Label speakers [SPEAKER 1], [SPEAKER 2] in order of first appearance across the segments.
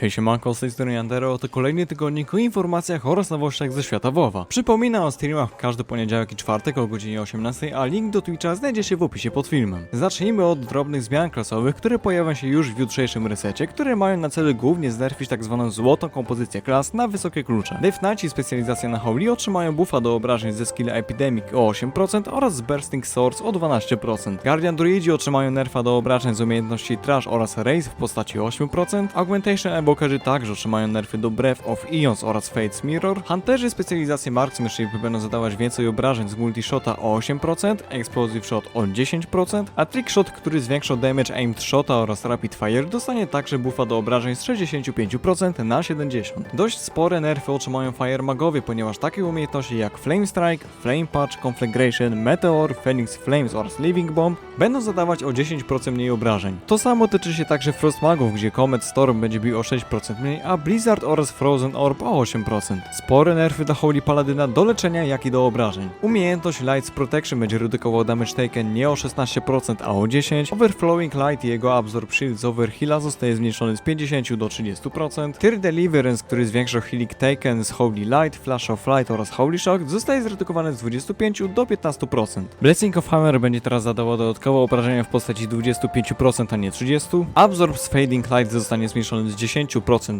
[SPEAKER 1] Hej siemanko, z tej strony Yandero, to kolejny tygodnik o informacjach oraz nowościach ze świata WoWa. Przypominam o streamach każdy poniedziałek i czwartek o godzinie 18, a link do Twitcha znajdzie się w opisie pod filmem. Zacznijmy od drobnych zmian klasowych, które pojawią się już w jutrzejszym resecie, które mają na celu głównie znerfić tak zwaną złotą kompozycję klas na wysokie klucze. Dave Knight i specjalizacja na Holy otrzymają buffa do obrażeń ze skilla Epidemic o 8% oraz Bursting Swords o 12%. Guardian Druidzi otrzymają nerfa do obrażeń z umiejętności Trash oraz Raze w postaci 8%, Augmentation Evokerzy także otrzymają nerfy do Breath of Eons oraz Fate's Mirror, Hunterzy specjalizację Marksmanship będą zadawać więcej obrażeń z multishota o 8%, Explosive Shot o 10%, a Trickshot, który zwiększa damage aimed shota oraz Rapid Fire dostanie także buffa do obrażeń z 65% na 70%. Dość spore nerfy otrzymają Fire Magowie, ponieważ takie umiejętności jak Flame Strike, Flame Patch, Conflagration, Meteor, Phoenix Flames oraz Living Bomb będą zadawać o 10% mniej obrażeń. To samo tyczy się także Frost Magów, gdzie Comet Storm będzie bił o 6% mniej, a Blizzard oraz Frozen Orb o 8%. Spore nerfy dla Holy Paladyna do leczenia, jak i do obrażeń. Umiejętność Lights Protection będzie redukował damage taken nie o 16%, a o 10%. Overflowing Light i jego Absorb Shield z Overheala zostaje zmniejszony z 50 do 30%. Tear Deliverance, który zwiększa healing taken z Holy Light, Flash of Light oraz Holy Shock zostaje zredukowany z 25 do 15%. Blessing of Hammer będzie teraz zadawał dodatkowe obrażenia w postaci 25%, a nie 30%. Absorb z Fading Light zostanie zmniejszony z 10%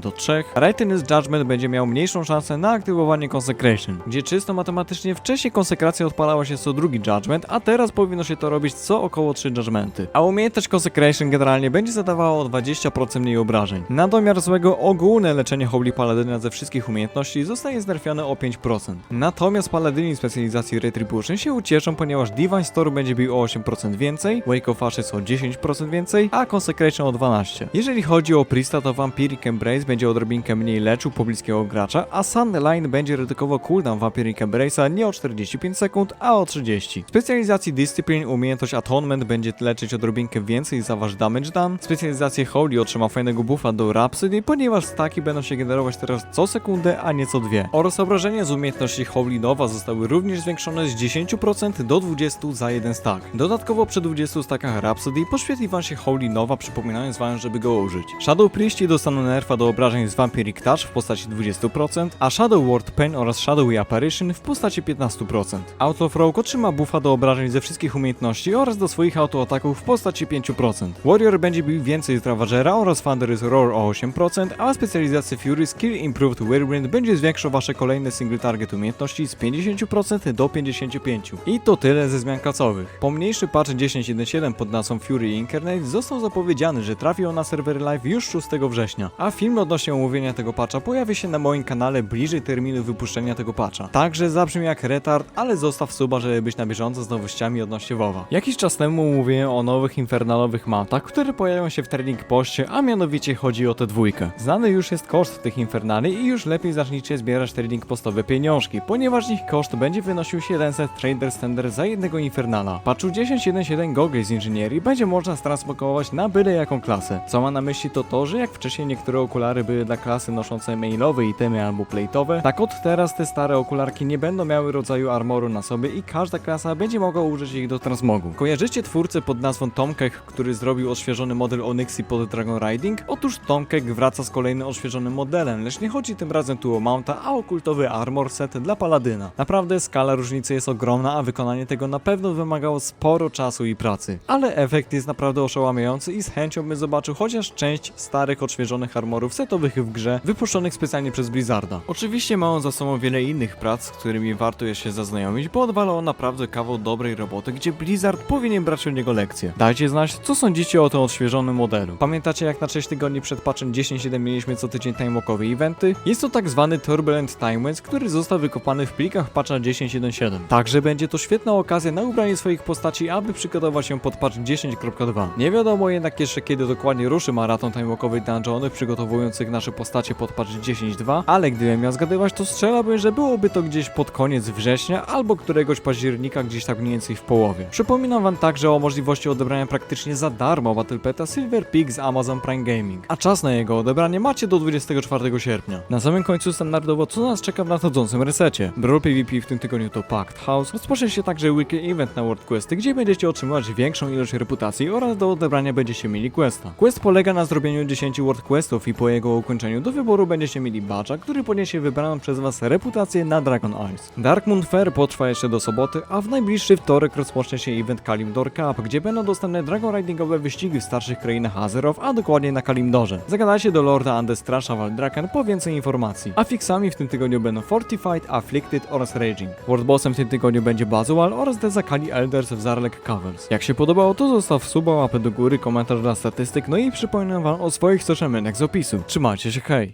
[SPEAKER 1] do 3%. Righteous Judgment będzie miał mniejszą szansę na aktywowanie Consecration, gdzie czysto matematycznie wcześniej konsekracja odpalała się co drugi Judgment, a teraz powinno się to robić co około 3 Judgmenty. A umiejętność Consecration generalnie będzie zadawała o 20% mniej obrażeń. Na domiar złego ogólne leczenie Holy Paladyna ze wszystkich umiejętności zostaje znerfione o 5%. Natomiast Paladyni specjalizacji Retribution się ucieszą, ponieważ Divine Storm będzie bił o 8% więcej, Wake of Ashes o 10% więcej, a Consecration o 12%. Jeżeli chodzi o Priesta, to Vampiric Embrace będzie odrobinkę mniej leczył pobliskiego gracza, a Sunline będzie redukował cooldown Vampiric Embrace'a nie o 45 sekund, a o 30. W specjalizacji Discipline umiejętność Atonement będzie leczyć odrobinkę więcej za wasz damage done. Specjalizację Holy otrzyma fajnego buffa do Rhapsody, ponieważ staki będą się generować teraz co sekundę, a nie co dwie. Oraz obrażenia z umiejętności Holy Nova zostały również zwiększone z 10% do 20% za jeden stack. Dodatkowo przy 20 stackach Rhapsody poświetli wam się Holy Nova, przypominając wam, żeby go użyć. Shadow Prieści dostaną nerfa do obrażeń z Vampiric Touch w postaci 20%, a Shadow Ward Pain oraz Shadow Apparition w postaci 15%. Outlaw Rogue otrzyma buffa do obrażeń ze wszystkich umiejętności oraz do swoich autoataków w postaci 5%. Warrior będzie bił więcej z Ravagera oraz Thunderous Roar o 8%, a specjalizacja Fury Skill Improved Whirlwind będzie zwiększał wasze kolejne single target umiejętności z 50% do 55%. I to tyle ze zmian klasowych. Pomniejszy patch 10.1.7 pod nazwą Fury Incarnate został zapowiedziany, że trafi on na serwery live już 6 września, a film odnośnie omówienia tego patcha pojawi się na moim kanale bliżej terminu wypuszczenia tego patcha. Także zabrzmi jak retard, ale zostaw suba, żeby być na bieżąco z nowościami odnośnie WoWa. Jakiś czas temu mówiłem o nowych infernalowych mountach, które pojawią się w training poście, a mianowicie chodzi o tę dwójkę. Znany już jest koszt tych infernali i już lepiej zacznijcie zbierać training postowe pieniążki, ponieważ ich koszt będzie wynosił 700 Trader Standard za jednego infernala. Patchu 10.1.7 Goggle z inżynierii będzie można transmokować na byle jaką klasę. Co ma na myśli to to, że jak wcześniej niektóre okulary były dla klasy noszące mailowe itemy albo plate'owe, tak od teraz te stare okularki nie będą miały rodzaju armoru na sobie i każda klasa będzie mogła użyć ich do transmogu. Kojarzycie twórcę pod nazwą Tomkek, który zrobił odświeżony model Onyxi pod Dragon Riding? Otóż Tomkek wraca z kolejnym odświeżonym modelem, lecz nie chodzi tym razem tu o mounta, a o kultowy armor set dla paladyna. Naprawdę skala różnicy jest ogromna, a wykonanie tego na pewno wymagało sporo czasu i pracy. Ale efekt jest naprawdę oszałamiający i z chęcią bym zobaczył chociaż część starych odświeżonych armorów setowych w grze, wypuszczonych specjalnie przez Blizzarda. Oczywiście ma on za sobą wiele innych prac, z którymi warto jest się zaznajomić, bo odwala on naprawdę kawał dobrej roboty, gdzie Blizzard powinien brać od niego lekcję. Dajcie znać, co sądzicie o tym odświeżonym modelu. Pamiętacie jak na 6 tygodni przed patchem 10.7 mieliśmy co tydzień timeokowe eventy? Jest to tak zwany Turbulent Timewinds, który został wykopany w plikach patcha 10.1.7. Także będzie to świetna okazja na ubranie swoich postaci, aby przygotować się pod patch 10.2. Nie wiadomo jednak jeszcze kiedy dokładnie ruszy maraton timeokowych dungeonów przygotowujących nasze postacie pod patch 10.2, ale gdybym miał zgadywać, to strzelałbym, że byłoby to gdzieś pod koniec września albo któregoś października, gdzieś tak mniej więcej w połowie. Przypominam wam także o możliwości odebrania praktycznie za darmo Battle Peta Silver Peak z Amazon Prime Gaming, a czas na jego odebranie macie do 24 sierpnia. Na samym końcu standardowo co nas czeka w nadchodzącym resecie. Brawl PvP w tym tygodniu to Pact House, rozpocznie się także weekly event na World Questy, gdzie będziecie otrzymywać większą ilość reputacji oraz do odebrania będziecie mieli questa. Quest polega na zrobieniu 10 World Questów questów i po jego ukończeniu do wyboru będziecie mieli badża, który podniesie wybraną przez was reputację na Dragon Eyes. Darkmoon Fair potrwa jeszcze do soboty, a w najbliższy wtorek rozpocznie się event Kalimdor Cup, gdzie będą dostępne Dragon Ridingowe wyścigi w starszych krainach Azeroth, a dokładnie na Kalimdorze. Zagadajcie do Lorda Andestrasza Waldraken po więcej informacji. A fixami w tym tygodniu będą Fortified, Afflicted oraz Raging. Worldbossem w tym tygodniu będzie Bazual oraz Dezakali Elders w Zarlek Covers. Jak się podobało, to zostaw suba, łapę do góry, komentarz dla statystyk, no i przypominam wam o swoich social mediach z opisu. Trzymajcie się, hej!